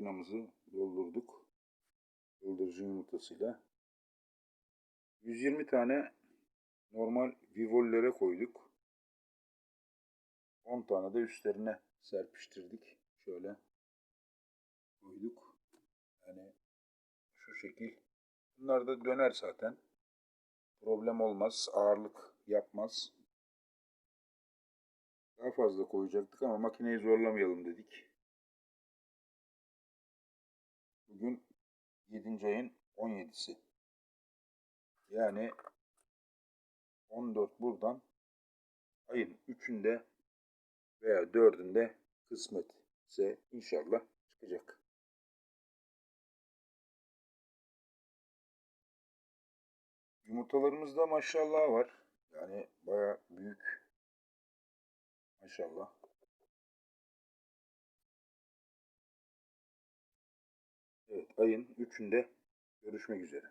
makinamızı doldurduk. Yıldırıcı yumurtasıyla. 120 tane normal vivollere koyduk. 10 tane de üstlerine serpiştirdik. Şöyle koyduk. Yani şu şekil. Bunlar da döner zaten. Problem olmaz. Ağırlık yapmaz. Daha fazla koyacaktık ama makineyi zorlamayalım dedik. Bugün 7. ayın 17'si. Yani 14 buradan ayın 3'ünde veya 4'ünde kısmetse inşallah çıkacak. Yumurtalarımızda maşallah var. Yani baya büyük. Maşallah. Ayın 3'ünde görüşmek üzere.